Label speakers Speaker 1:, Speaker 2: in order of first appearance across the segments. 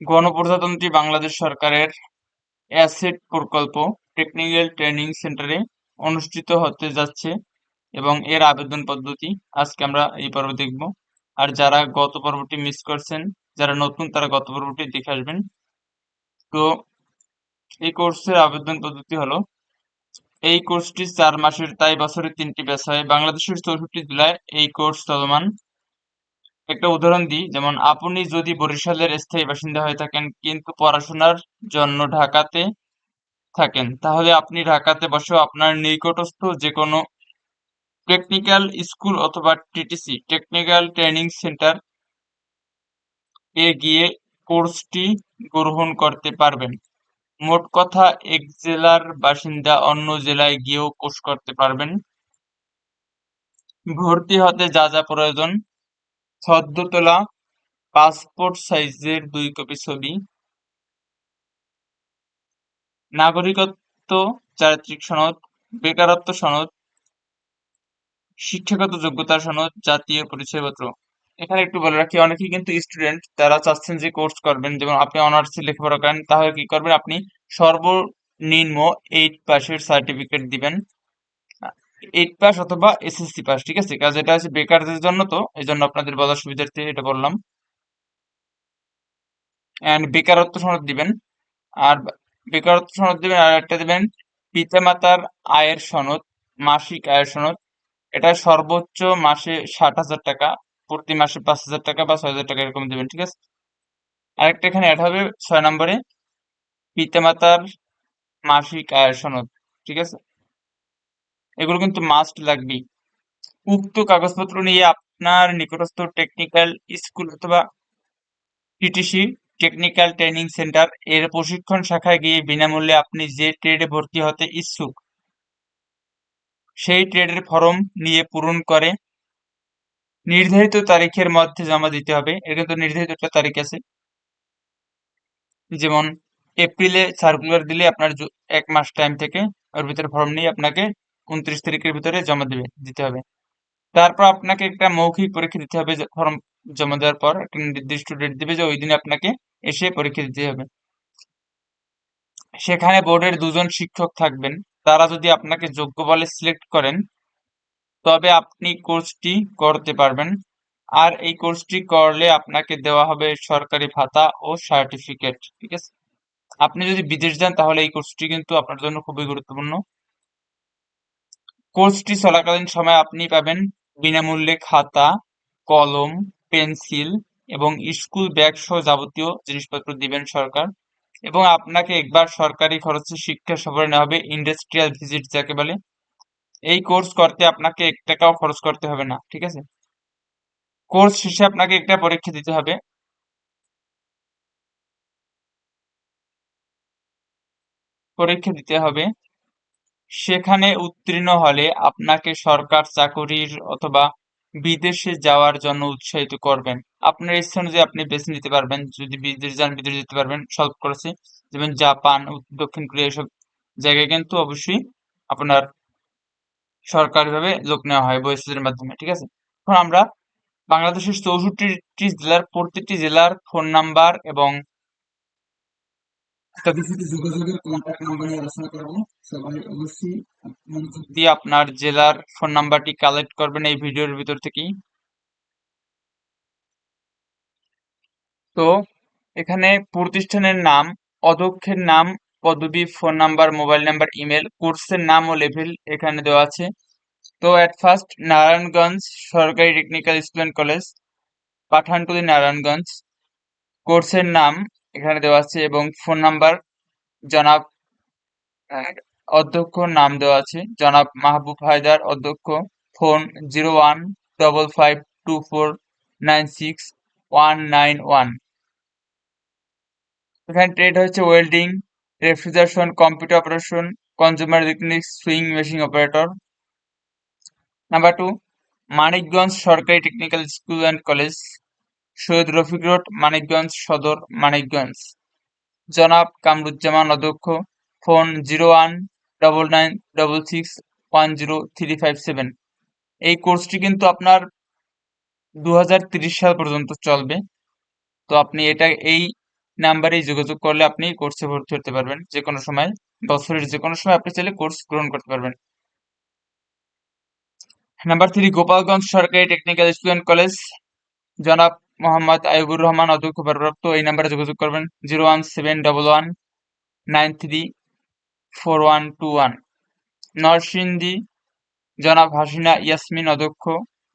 Speaker 1: গণপ্রজাতন্ত্রী বাংলাদেশ সরকারের অ্যাসেট প্রকল্প টেকনিক্যাল ট্রেনিং সেন্টারে অনুষ্ঠিত হতে যাচ্ছে এবং এর আবেদন পদ্ধতি আজকে আমরা এই পর্ব দেখব। আর যারা গত পর্বটি মিস করছেন, যারা নতুন, তারা গত পর্বটি দেখে আসবেন। তো এই কোর্সের আবেদন পদ্ধতি হলো, এই কোর্সটি চার মাসের, তাই বছরে তিনটি ব্যাচ হয়। বাংলাদেশের চৌষট্টি জেলায় এই কোর্স চলমান। একটা উদাহরণ দিই, যেমন আপনি যদি বরিশালের স্থায়ী বাসিন্দা হয়ে থাকেন কিন্তু পড়াশোনার জন্য ঢাকাতে থাকেন, তাহলে আপনি ঢাকাতে বসেও আপনার নিকটস্থ যে কোনো টেকনিক্যাল স্কুল অথবা টিটিসি টেকনিক্যাল ট্রেনিং সেন্টার এ গিয়ে কোর্সটি গ্রহণ করতে পারবেন। মোট কথা, এক জেলার বাসিন্দা অন্য জেলায় গিয়েও কোর্স করতে পারবেন। ভর্তি হতে যা যা প্রয়োজন সদ্য তোলা পাসপোর্ট সাইজের দুই কপি ছবি। নাগরিকত্ব চারিত্রিক সনদ, বেকারত্ব সনদ, শিক্ষাগত যোগ্যতা সনদ, জাতীয় পরিচয়পত্র। এখানে একটু বলে রাখি, অনেকেই কিন্তু স্টুডেন্ট তারা চাচ্ছেন যে কোর্স করবেন। যেমন আপনি অনার্সে লেখাপড়া করেন, তাহলে কি করবেন? আপনি সর্বনিম্ন এইট পাসের সার্টিফিকেট দিবেন। এইট পাস অথবা এসএসসি পাস ঠিক আছে? কাজ এটা হচ্ছে বেকারদের জন্য তো এই জন্য আপনাদের বলার সুবিধার্থে এটা বললাম। অ্যান্ড বেকারত্ব সনদ দিবেন। আর বেকারত্ব সনদ দিবেন, আর একটা দিবেন পিতামাতার আয়ের সনদ, মাসিক আয়ের সনদ। এটা সর্বোচ্চ মাসে ষাট হাজার টাকা, প্রতি মাসে পাঁচ হাজার টাকা বা ছয় হাজার টাকা এরকম দিবেন, ঠিক আছে? আরেকটা এখানে অ্যাড হবে ছয় নম্বরে, পিতামাতার মাসিক আয়ের সনদ, ঠিক আছে? এগুলো কিন্তু মাস্ট লাগবেই। উক্ত কাগজপত্র নিয়ে আপনার নিকটস্থ টেকনিক্যাল স্কুল অথবা টিটিসি টেকনিক্যাল ট্রেনিং সেন্টার এর প্রশিক্ষণ শাখায় গিয়ে বিনামূল্যে আপনি যে ট্রেডে ভর্তি হতে ইচ্ছুক, সেই ট্রেডের ফর্ম নিয়ে পূরণ করে নির্ধারিত তারিখের মধ্যে জমা দিতে হবে। এর কিন্তু নির্ধারিত একটা তারিখ আছে। যেমন এপ্রিলে সার্কুলার দিলে আপনার এক মাস টাইম থেকে ওর ভিতরে ফর্ম নিয়ে আপনাকে উনত্রিশ তারিখের ভিতরে জমা দিবে, দিতে হবে। তারপর আপনাকে একটা মৌখিক পরীক্ষা দিতে হবে ফর্ম জমা দেওয়ার পর, একটা নির্দিষ্ট ডেট দিবে যে ওই দিনে আপনাকে এসে পরীক্ষা দিতে হবে। সেখানে বোর্ডের দুজন শিক্ষক থাকবেন। তারা যদি আপনাকে যোগ্য বলে সিলেক্ট করেন, তবে আপনি কোর্সটি করতে পারবেন। আর এই কোর্সটি করলে আপনাকে দেওয়া হবে সরকারি ভাতা ও সার্টিফিকেট ঠিক আছে? আপনি যদি বিদেশ যান, তাহলে এই কোর্সটি কিন্তু আপনার জন্য খুবই গুরুত্বপূর্ণ। কোর্সটি চলাকালীন সময় আপনি পাবেন বিনামূল্যে খাতা, কলম, পেন্সিল এবং স্কুল ব্যাগ সহ যাবতীয় জিনিসপত্র দিবেন সরকার এবং আপনাকে একবার সরকারি খরচে শিক্ষা সফরে নেওয়া হবে, ইন্ডাস্ট্রিয়াল ভিজিট যাকে বলে। এই কোর্স করতে আপনাকে এক টাকাও খরচ করতে হবে না, ঠিক আছে? কোর্স শেষে আপনাকে একটা পরীক্ষা দিতে হবে। পরীক্ষা দিতে হবে। সেখানে উত্তীর্ণ হলে আপনাকে সরকার চাকুরির অথবা বিদেশে যাওয়ার জন্য উৎসাহিত করবেন। আপনার ইচ্ছা অনুযায়ী আপনি বেছে নিতে পারবেন, যদি বিদেশ যান, বিদেশ যেতে পারবেন, সলভ করেছে। যেমন জাপান দক্ষিণ কোরিয়া এসব জায়গায় কিন্তু অবশ্যই আপনার সরকারিভাবে লোক নেওয়া হয় বৈশ্বিকের মাধ্যমে, ঠিক আছে? এখন আমরা বাংলাদেশের চৌষট্টি জেলার, প্রত্যেকটি জেলার ফোন নাম্বার এবং আপনার জেলার ফোন নাম্বারটি কালেক্ট করবেন এই ভিডিওর ভিতর থেকেই। তো, এখানে প্রতিষ্ঠানের নাম, অধ্যক্ষের নাম পদবি phone number mobile number email কোর্সের নাম ও লেভেল এখানে দেওয়া আছে। তো অ্যাট ফার্স্ট নারায়ণগঞ্জ সরকারি technical school and college Pathantuli Narayanganj. কোর্সের নাম এখানে দেওয়া আছে এবং ফোন নাম্বার, জনাব অধ্যক্ষ নাম দেওয়া আছে, জনাব মাহবুব হায়দার অধ্যক্ষ, phone zero one double five two four nine six one nine one. এখানে ট্রেড হচ্ছে welding refrigeration computer operation consumer electronics sewing machine operator number two Manikganj সরকারি technical school and college Syed Rafiq road, Manikganj Sadar, Manikganj. Janab Kamruzzaman অধ্যক্ষ, phone zero one double nine double six one zero three five seven. এই কোর্সটি কিন্তু আপনার দু সাল পর্যন্ত চলবে। তো আপনি এটা, এই নাম্বারেই যোগাযোগ করলে আপনি কোর্সে ভর্তি হতে পারবেন। যে কোনো সময়, বছরের যে কোনো সময় আপনি চাইলে কোর্স গ্রহণ করতে পারবেন। নাম্বার থ্রি, গোপালগঞ্জ সরকারি টেকনিক্যাল স্টুডেন্ট কলেজ। জনাব মোহাম্মদ আইবুর রহমান অধ্যক্ষ ভারপ্রাপ্ত এই নাম্বারে যোগাযোগ করবেন zero one seven double one nine three four one two one Narsingdi, Janab Hasina Yasmin, অধ্যক্ষ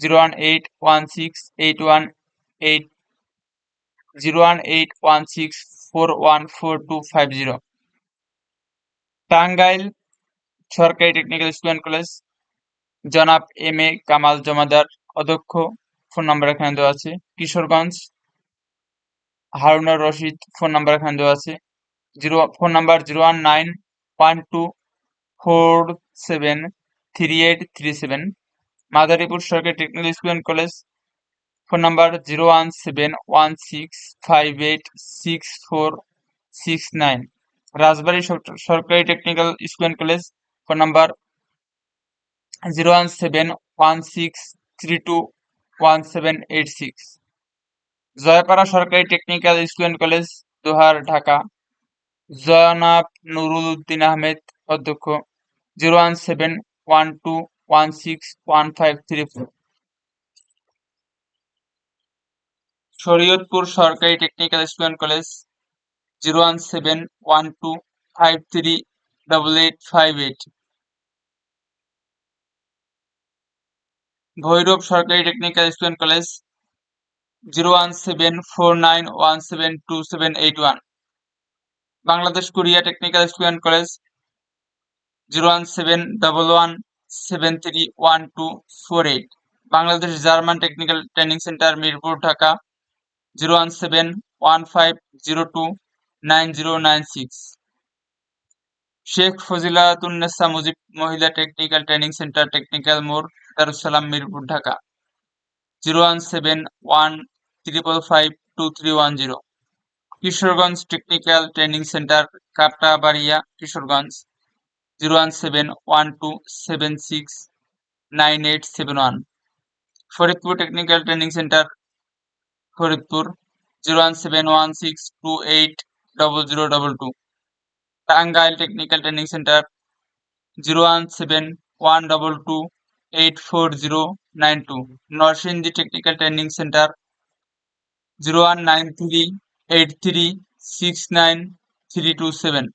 Speaker 1: zero one eight one six eight one eight zero one eight one six four one four two five zero Tangail সরকারি technical student college Janab M A Kamal Jamadar, অধ্যক্ষ phone number এখানে দেওয়া আছে। Kishoreganj, Harunar Rashid phone number এখানে দেওয়া আছে। Zero, phone number zero one nine one two four seven three eight three seven. Madaripur সরকারি technical student college phone number zero one seven one six five eight six four six nine. Rajbari সরকারি technical student college phone number zero one seven one six three two one seven eight six Joypara সরকারি technical student college Dohar, Dhaka. Janab Nurul Uddin Ahmed অধ্যক্ষ। Zero one seven one two one six one five three four Shariatpur সরকারি technical student college zero one seven one two five three double eight five eight Bhairab সরকারি technical student college zero one seven four nine one seven two seven eight one Bangladesh Korea technical student college zero one seven double one seven three one two four eight Bangladesh German technical training centre Mirpur, Dhaka zero one seven one five zero two nine zero nine six Sheikh Fazilatunnesa Mujib মহিলা technical training centre technical মোড় Darussalam Mirpur Dhaka zero one seven one triple five two three one zero Kishoreganj technical training centre Kaptabaria Kishoreganj zero one seven one two seven six nine eight seven one Faridpur technical training centre Faridpur zero one seven one six two eight double zero double two Tangail technical training centre zero one seven one double two eight four zero nine two Narsingdi technical training centre zero one nine three eight three six nine three two seven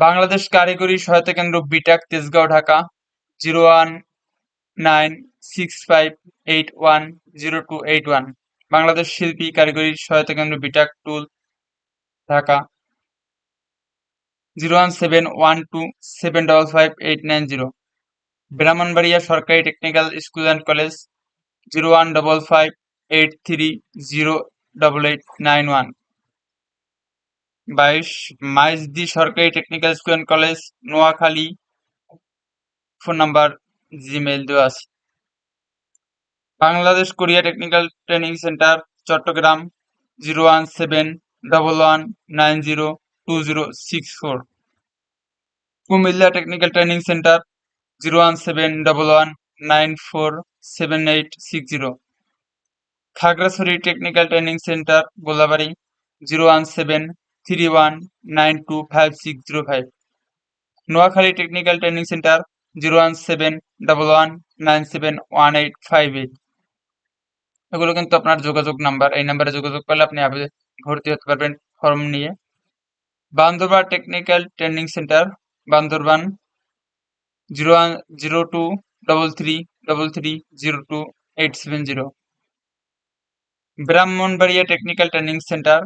Speaker 1: Bangladesh কারিগরি সহায়তা কেন্দ্র BITAC, Tejgaon, Dhaka zero one nine six five eight one zero two eight one Bangladesh শিল্পী কারিগরি সহায়তা কেন্দ্র BITAC tool, Dhaka. Zero one seven one two seven double five eight nine zero Brahmanbaria সরকারি technical school and college zero one double five eight three zero double eight nine one বাইশ মাইজদি সরকারি technical school and college Noakhali. Phone number Gmail দেওয়া আছে। Bangladesh Korea technical training centre, Chattogram zero one seven double one nine zero two zero six four Comilla technical training centre zero one seven double one nine four seven eight six zero Khagrachari technical training centre, Golabari zero one seven three one nine two five six zero five Noakhali technical training centre zero one seven double one nine seven one eight five eight এগুলো কিন্তু আপনার যোগাযোগ number, এই নাম্বারে যোগাযোগ করলে আপনি ভর্তি হতে পারবেন ফর্ম নিয়ে। Bandarban technical training centre, Bandarban zero one zero two double three double three zero two eight seven zero. Brahmanbaria technical training centre,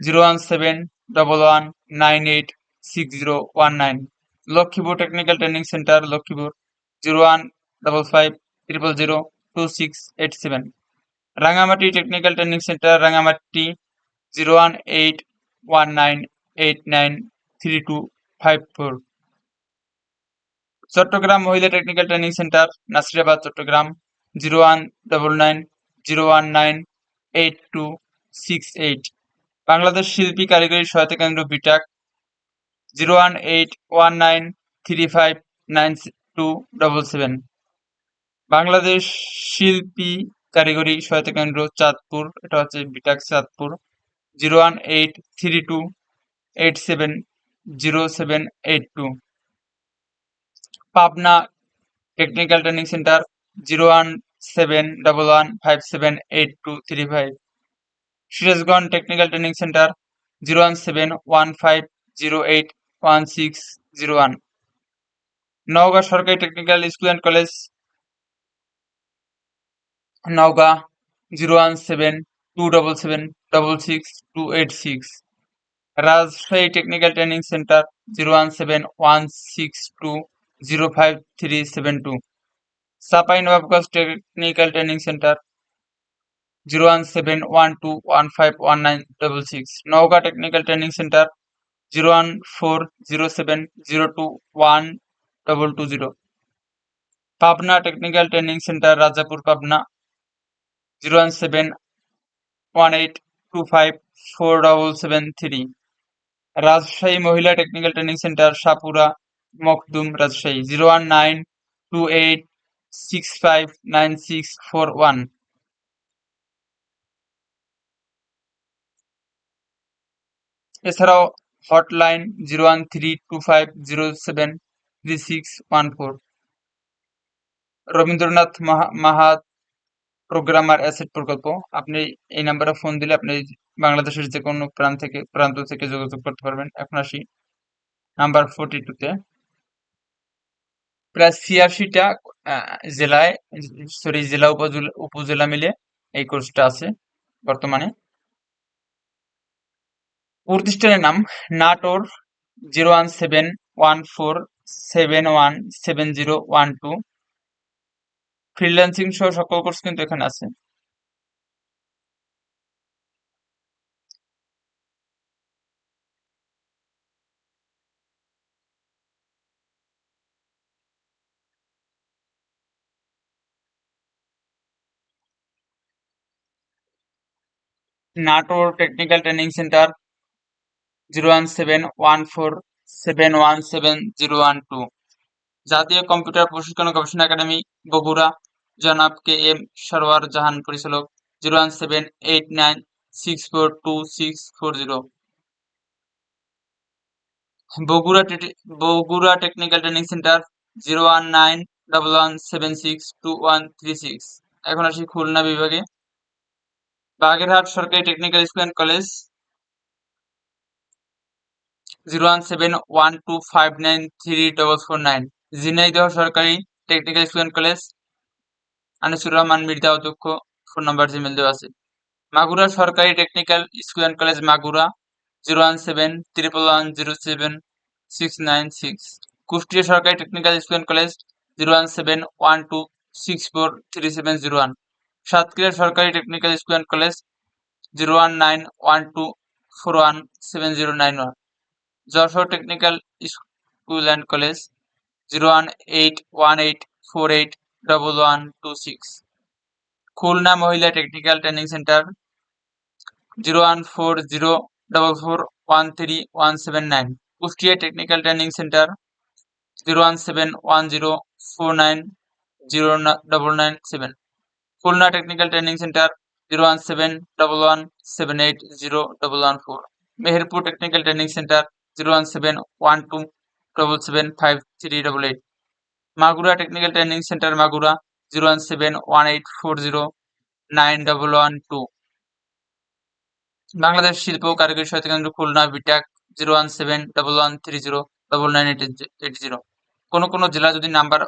Speaker 1: zero one seven double one nine eight six zero one nine. Lakshmipur technical training centre, Lakshmipur, zero one double five, triple zero, two six eight seven. Rangamati technical training centre Rangamati zero one eight one nine eight nine three two five four Chattogram মহিলা technical training centre Nasirabad Chattogram zero one double nine zero one nine eight two six eight Bangladesh শিল্পী কারিগরি সহায়তা কেন্দ্র BITAC zero one eight one nine three five nine two double seven Bangladesh শিল্পী কারিগরি সহায়তা কেন্দ্র চাঁদপুর, এটা হচ্ছে BITAC Chandpur zero one eight three two eight seven zero seven eight two Pabna technical training centre zero one seven double one five seven eight two three five Sirajganj technical training centre zero one seven one five zero eight one six zero one Naogaon সরকারি technical school and college Naogaon zero one seven two double seven double six two eight six Rajshahi technical training centre zero one seven one six two zero five three seven two Chapai Nawabganj technical training centre zero one seven one two one five one nine double six Naogaon technical training centre zero one four zero seven zero two one double two zero Pabna technical training centre Rajapur Pabna zero one seven one eight two five four double seven three Rajshahi মহিলা technical training centre Sapura Makhdum Rajshahi zero one nine two eight six five nine six four one এছাড়াও hotline zero one three two five zero seven three six one four Rabindranath Mahat programmer asset প্রকল্প। আপনি এই নাম্বারে phone দিলে আপনি বাংলাদেশের যে কোনো প্রান্ত থেকে প্রান্ত থেকে যোগাযোগ করতে পারবেন। এখন আসি নাম্বার ফোরটি টুতে প্রায় ছিয়াশিটা জেলায় সরি জেলা উপজেলা উপজেলা মিলে এই কোর্সটা আছে বর্তমানে। প্রতিষ্ঠানের নাম Natore zero one seven one four seven one seven zero one two freelancing সহ সকল কোর্স কিন্তু এখানে আছে। Natore technical training centre zero one seven one four seven one seven zero one two জাতীয় কম্পিউটার প্রশিক্ষণ গবেষণা একাডেমি বগুড়া। জনাব K M Sarwar Jahan পরিচালক zero one seven eight nine six four two six four zero. Bogura Bogura technical training centre zero one nine double one seven six two one three six. এখন আসি খুলনা বিভাগে। বাগেরহাট সরকারি technical school and college zero one seven one two five nine three double four nine. Jhenaidah সরকারি technical school and college Anisur Rahman, Mirza অধ্যক্ষ, phone number Gmail দেওয়া আছে। মাগুরা সরকারি technical school and college Magura, zero one seven triple one, zero seven, six nine six. Kushtia সরকারি technical school and college, zero one seven, one two, six four, three seven, zero one. Satkhira সরকারি technical school and college, zero one nine, one two, four one, seven, zero nine one. Jashore technical school and college, zero one eight one eight, four eight double one two six Khulna মহিলা technical training centre zero one four zero double four one three one seven nine Kushtia technical training centre zero one seven one zero four nine zero double nine seven Khulna technical training centre zero one seven double one seven eight zero double one four Meherpur technical training centre zero one seven one two double seven five three double eight Magura technical training centre Magura, zero one seven one eight four zero nine double one two. Bangladesh শিল্প কারিগরি সহায়তা কেন্দ্র Khulna, BITAC, zero one seven double one three zero double nine eight eight zero. কোনো কোনো জেলা যদি number,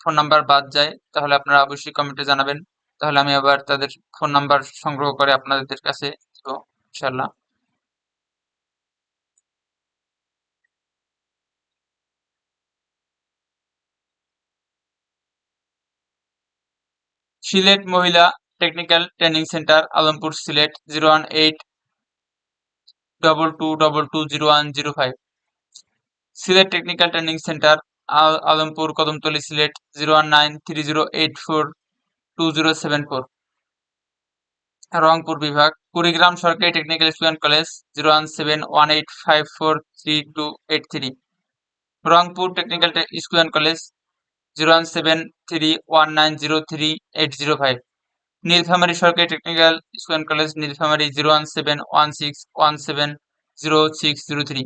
Speaker 1: phone number বাদ যায়, তাহলে আপনারা অবশ্যই কমেন্টে জানাবেন। তাহলে আমি আবার তাদের ফোন নাম্বার সংগ্রহ করে আপনাদের কাছে দিব ইনশাল্লাহ সিলেট মহিলা technical training centre, Alampur Sylhet zero one eight double two double two zero one zero five Sylhet technical training centre Alampur, Kadamtali Sylhet zero one nine three zero eight four two zero seven four Rangpur বিভাগ, কুড়িগ্রাম সরকারি technical student college zero one seven one eight five four three two eight three Rangpur technical and college zero one seven three one nine zero three eight zero five Nilphamari সরকারি technical school and college Nilphamari zero one seven one six one seven zero six zero three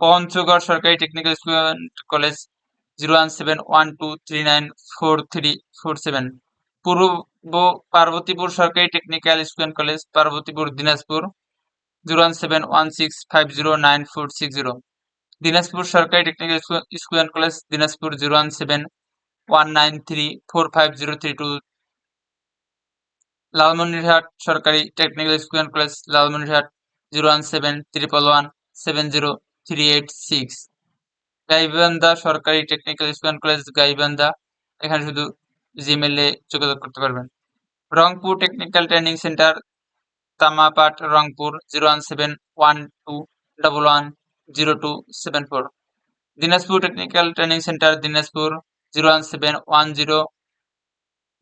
Speaker 1: Panchagarh সরকারি technical school and college zero one seven one two three nine four three four seven পূর্ব পার্বতীপুর সরকারি technical school and college Parbatipur Dinajpur zero one seven one six five zero nine four six zero Dinajpur সরকারি technical school and college Dinajpur zero one seven Lalmonirhat সরকারি technical school and college Lalmonirhat zero one seven triple one seven zero three eight six Gaibandha সরকারি technical school and college Gaibandha, এখানে শুধু জিমেলে যোগাযোগ করতে পারবেন। Rangpur technical training centre Tamapat, Rangpur zero one seven one two double one zero two seven four Dinajpur technical training centre Dinajpur zero one seven one zero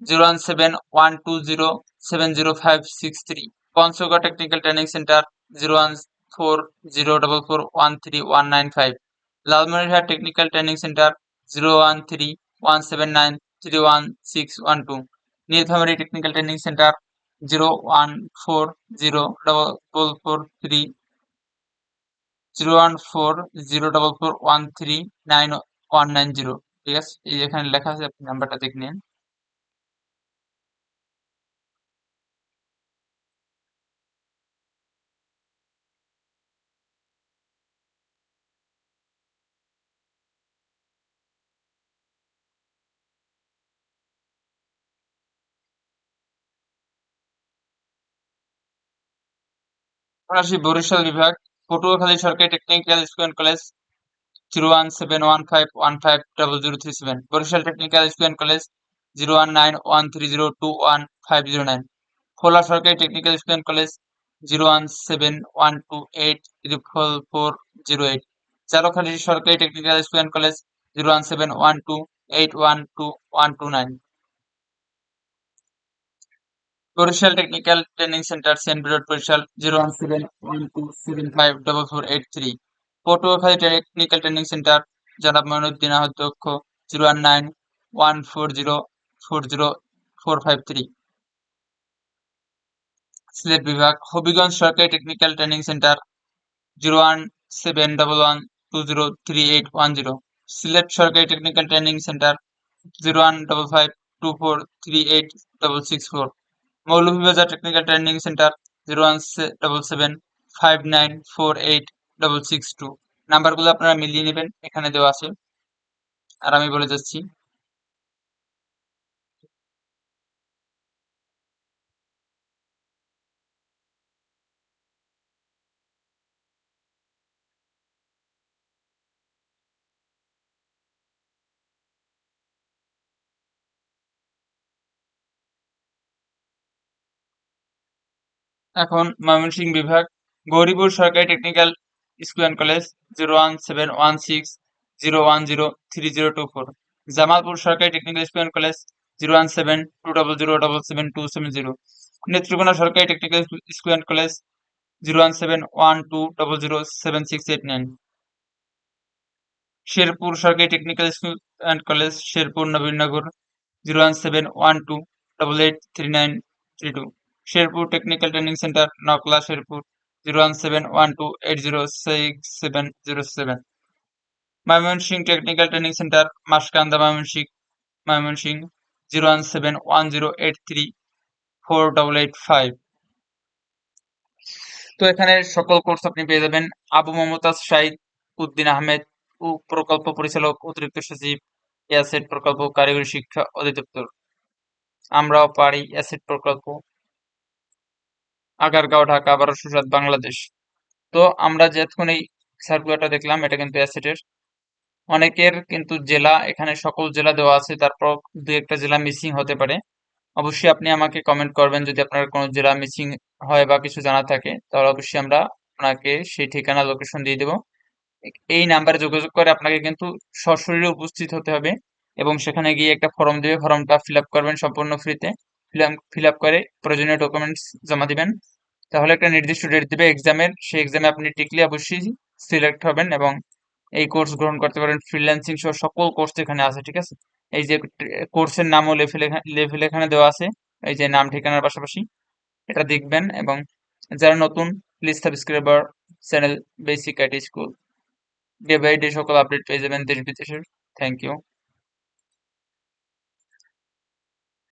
Speaker 1: zero one seven one two zero seven zero five six three Panchagarh technical training centre zero one four zero double four one three one nine five Lalmonirhat technical training centre zero one three one seven nine three one six one two Nilphamari technical training centre zero one four zero double four three zero one four zero double four one three nine one nine zero ঠিক আছে? এই এখানে লেখা আছে, আপনি নাম্বারটা দেখে নিন। বরিশাল বিভাগ, পটুয়াখালী সরকারি technical school college zero one seven one five one five double zero three seven Barishal technical school college zero one nine one three zero two one five zero nine খোলা সরকারি technical school college zero one seven one two eight triple four zero eight Charkhali সরকারি technical school college zero one seven one two eight one two one two nine Barishal technical training centre Saint বিরোড Barishal zero one seven one two seven five double four eight three Patuakhali technical training centre জনাব মইনুদ্দিন অধ্যক্ষ zero one nine one four zero four zero four five three Sylhet বিভাগ হবিগঞ্জ সরকারি technical training centre zero one seven double one two zero three eight one zero Sylhet সরকারি technical training centre zero one double five two four three eight double six four Moulvibazar technical training centre zero one double seven five nine four eight double six two নাম্বারগুলো আপনারা মিলিয়ে নেবেন, এখানে দেওয়া আছে। আর আমি বলে যাচ্ছি। এখন ময়মনসিংহ বিভাগ, গৌরীপুর সরকারি technical school college zero one seven one six zero one zero three zero two four. Jamalpur সরকারি technical school and college zero one seven two double zero double seven two seven zero. Netrokona সরকারি technical school and college zero one seven one two double zero seven six eight nine. Sherpur সরকারি technical school and college Sherpur Nabinagar zero one seven one two double eight three nine three two. Sherpur technical training centre Nakla Sherpur. Seven Mymensingh technical training centre Maskanda Mymensingh Mymensingh zero one seven one zero eight three four double eight five তো এখানে সকল course আপনি পেয়ে যাবেন। আবু মমতাজ শাহিদ, উদ্দিন আহমেদ প্রকল্প পরিচালক, অতিরিক্ত সচিব অ্যাসেট প্রকল্প, কারিগরি শিক্ষা অধিদপ্তর। আমরাও পারি অ্যাসেট প্রকল্প। আগারগাঁও, ঢাকা বারোশো সাত বাংলাদেশ। তো আমরা যে এতক্ষণ এই সার্কুলারটা দেখলাম, এটা কিন্তু অ্যাসেটের অনেকের কিন্তু জেলা, এখানে সকল জেলা দেওয়া আছে তারপর দু একটা জেলা মিসিং হতে পারে। অবশ্যই আপনি আমাকে কমেন্ট করবেন, যদি আপনার কোনো জেলা মিসিং হয় বা কিছু জানা থাকে, তাহলে অবশ্যই আমরা আপনাকে সেই ঠিকানা লোকেশন দিয়ে দেব। এই নাম্বারে যোগাযোগ করে আপনাকে কিন্তু সশরীরে উপস্থিত হতে হবে এবং সেখানে গিয়ে একটা ফর্ম দেবে ফর্মটা ফিল আপ করবেন সম্পূর্ণ ফ্রিতে ফিল আপ করে প্রয়োজনীয় ডকুমেন্টস জমা দিবেন। তাহলে একটা নির্দিষ্ট ডেট দিবে এক্সামের সেই এক্সামে আপনি টিকলে অবশ্যই সিলেক্ট হবেন এবং এই কোর্স গ্রহণ করতে পারেন। ফ্রিল্যান্সিং সহ সকল কোর্স এখানে আছে, ঠিক আছে? এই যে কোর্সের নামও লেভেল লেভেল এখানে দেওয়া আছে। এই যে নাম ঠিকানার পাশাপাশি এটা দেখবেন এবং যারা নতুন please subscribe our channel basic IT school day by day সকল আপডেট পেয়ে যাবেন দেশ বিদেশের। Thank you